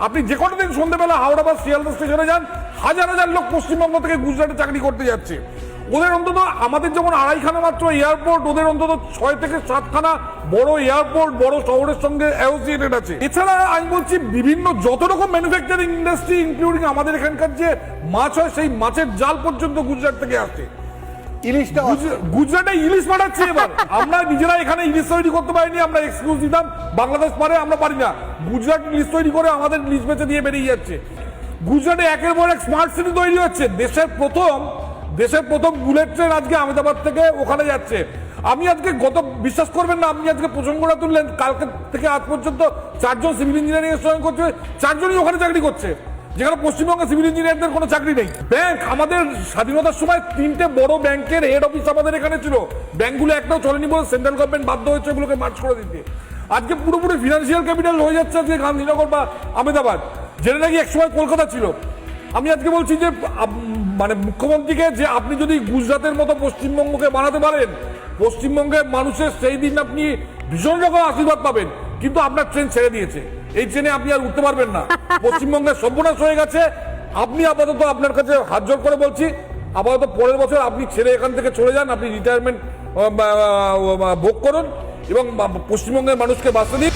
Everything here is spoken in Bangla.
আপনি যে কোনো দিন সন্ধ্যেবেলা হাওড়া বা শিয়ালদা স্টেশনে যান হাজার হাজার লোক পশ্চিমবঙ্গ থেকে গুজরাটে চাকরি করতে যাচ্ছে। ওদের অন্তত আমাদের যেমন আড়াইখানা মাত্র এয়ারপোর্ট ওদের অন্তত ছয় থেকে সাতখানা বড় এয়ারপোর্ট বড় শহরের সঙ্গে অ্যাসোসিয়েটেড আছে। এছাড়া আমি বলছি বিভিন্ন যত রকম ম্যানুফ্যাকচারিং ইন্ডাস্ট্রি ইনক্লুডিং আমাদের এখানকার যে মাছ হয় সেই মাছের জাল পর্যন্ত গুজরাট থেকে আসে ইলিশটা গুজ- গুজরাটে ইলিশ পাঠাচ্ছে এবার। আমরা নিজেরা এখানে ইলিশ তৈরি করতে পারিনি আমরা এক্সকিউজ দিতাম বাংলাদেশ পারে আমরা পারি না। গুজরাট লিস্ট তৈরি করে আমাদের ইলিশ বেঁচে দিয়ে বেরিয়ে যাচ্ছে। গুজরাটে একের পর এক স্মার্ট সিটি তৈরি হচ্ছে। দেশের প্রথম দেশের প্রথম বুলেট ট্রেন আজকে আহমেদাবাদ থেকে ওখানে যাচ্ছে। আমি আজকে গত, বিশ্বাস করবেন না, আপনি আজকে প্রসঙ্গটা তুললেন। কালকে থেকে আজ পর্যন্ত চারজন সিভিল ইঞ্জিনিয়ারিং এর সঙ্গে করছে, চারজনই ওখানে চাকরি করছে। যেখানে পশ্চিমবঙ্গে সিভিল ইঞ্জিনিয়ারদের কোনো চাকরি নেই। ব্যাংক আমাদের স্বাধীনতার সময় তিনটে বড় ব্যাংকের হেড অফিস আমাদের এখানে ছিল। ব্যাংকগুলো একটাও চলেনি বলে সেন্ট্রাল গভর্নমেন্ট বাধ্য হয়েছে ওগুলোকে মার্চ করে দিতে। আজকে পুরোপুরি ফিনান্সিয়াল ক্যাপিটাল হয়ে যাচ্ছে আজকে গান্ধীনগর বা আহমেদাবাদ, যেটা নাকি একসময় কলকাতা ছিল। আমি আজকে বলছি যে মানে মুখ্যমন্ত্রীকে যে আপনি যদি গুজরাটের মতো পশ্চিমবঙ্গকে বানাতে পারেন, পশ্চিমবঙ্গের মানুষের সেই দিন আপনি ভীষণ রকম আশীর্বাদ পাবেন, কিন্তু আপনার ট্রেন ছেড়ে দিয়েছে। এই ট্রেনে আপনি আর উঠতে পারবেন না। পশ্চিমবঙ্গের সর্বনাশ হয়ে গেছে। আপনি আপাতত আপনার কাছে হাত জোর করে বলছি, আপাতত পরের বছর আপনি ছেড়ে এখান থেকে চলে যান, আপনি রিটায়ারমেন্ট ভোগ করুন। এবং পশ্চিমবঙ্গের মানুষকে বাঁচতে দিন